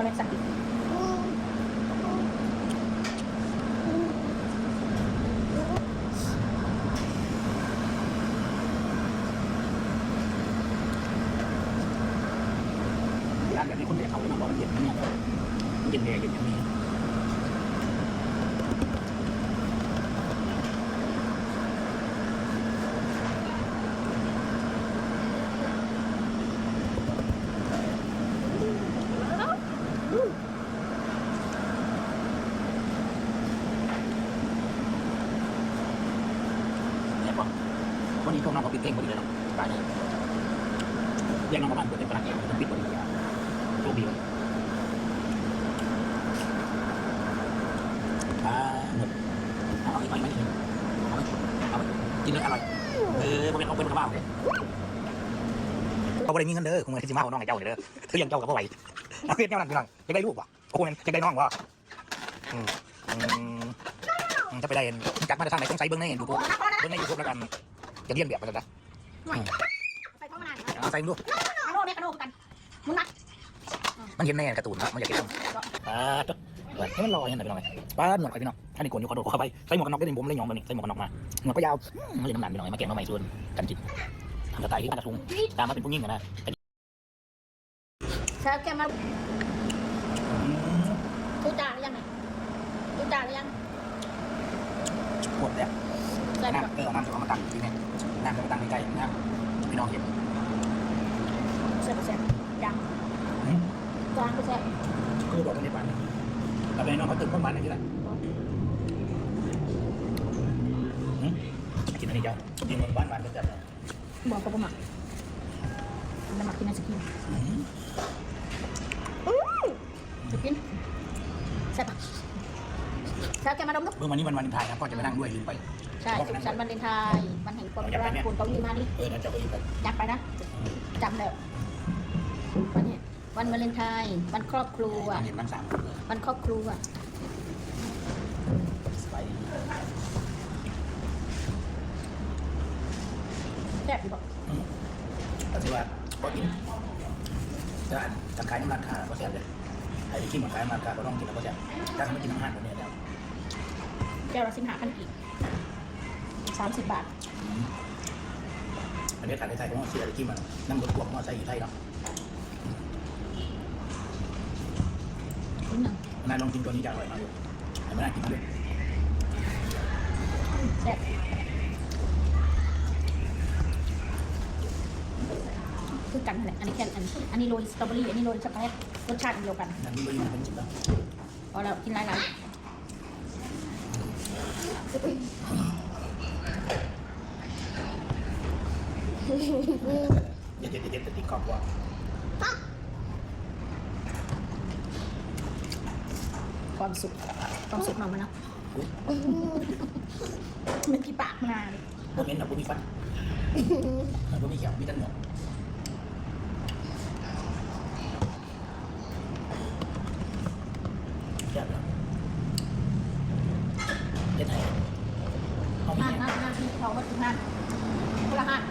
ช็อกโกแลตสักทีร้านแบบนี้คนเดียวเขาเลยมาบอกมันเย็นเนี่ยมันเย็นแดงเย็นอย่างนี้เนี่ยพอ วันนี้พวกน้องเขาปิดเพลงพอดีเลยเนาะตายเลยเรียกน้องมาบ้านเปิดเป็นปลักเองมันปิดพอดีอะโชคดีเลยอ่าหมดเอาอีกหน่อยไหมเอาไปเอาไปกินเลยอร่อยเออมันเป็นเอาเป็นกระเป๋าเลยเขาไม่ได้มีเงินเด้อคงไม่ได้สิมาเอาน้องไอ้เจ้าเลยเด้อเธอยังเจ้ากับพ่อไหวเอาเพี้ยนเจ้านั่นพี่น้องจะได้ลูกวะโอ้โหจะได้น้องวะอืมจะไปได้จักมาตรฐานไหนต้องใช้เบื้องในยูทูบเบื้องในยูทูบแล้วกัน จะเรียนแบบกันนะใส่ท้องมานานเอาใส่ดูกระโดดเนี่ยกระโดดกันมุนนักมันเห็นในการ์ตูนนะมันอยากเก็บอ่าจุดให้มันลอยเห็นไหมพี่น้องป้าหนวดไปพี่น้องท่านนี่โกนอยู่ขอโดดเข้าไปใส่หมวกกันน็อกได้หนึ่งผมเลยยองมาหนึ่งใส่หมวกกันน็อกมาหนวดก็ยาวมันเลยน้ำหนักพี่น้องมาเก็บมาใหม่ส่วนกันจิตทำกระต่ายที่กระทุงตามมาเป็นผู้หญิงนะเชิญแกมาทุจ่าหรือยังไงทุจ่าหรือยังปวดเนี่ยใส่แบบน้ำเออน้ำจะเอามาตั้งที่นี่น้ำจะมาตั้งใกล้ๆน้ำพี่น้องเห็นใส่เปอร์เซ็นต์ยังกลางเปอร์เซ็นต์คือบอกกันในบ้านแต่เป็นน้องเขาตื่นข้างบ้านไหนที่ไหนกินอันนี้จ้ากินบนบ้านบ้านก็จะบอกกับผมอะน้ำหมักกินไอศครีมจะกินใช่ปะเชิญแกมาดมดูเมื่อวันนี้วันวันไทยนะพ่อจะไปนั่งด้วยลืมไป ใช่สุขสันต์วันเลนไทน์วันแห่งความรักคนเกาหลีมาดิเออนั่นจะไปไปอยากไปนะจำแล้ววันนี้วันวาเลนไทน์วันครอบครัวเห็นบ้านสามวันครอบครัวไปแซ่บอยู่บอกก็ถือว่าพอกินจะจะขายน้ำราคาก็แซ่บเลยไอ้ที่มันขายน้ำราคาก็ต้องกินแล้วก็แซ่บถ้าเขาไม่กินอาหารแบบนี้แล้วแก้วละสิบห้าพันกีบ สามสิบบาทอันนี้ขายในไทยเพราะว่าเสียที่มันนั่งรถพ่วงมอเตอร์ไซค์อยู่ไทยเนาะนิดหนึ่งนายลองกินตัวนี้จะอร่อยมากเลยแต่ไม่น่ากินเลยแซ่บคือกันนั่นแหละอันนี้แค่อันอันนี้โรยสตรอเบอรี่อันนี้โรยช็อกโกแลตรสชาติเดียวกันนั่นนี่ก็ยิ่งเป็นจิบแล้วพอเรากินหลาย เดี๋ยวเดี๋ยวเด็ดแต่ติดขอบว่าความสุขความสุขนอนมาเนาะมันกี่ปากมาเลยพวกนี้นะพวกมีฟันพวกมีเขียวมีตันหนวดแซ่บแล้ว เอามีห้านห้านห้านที่เขาก็คือห้านคนละห้าน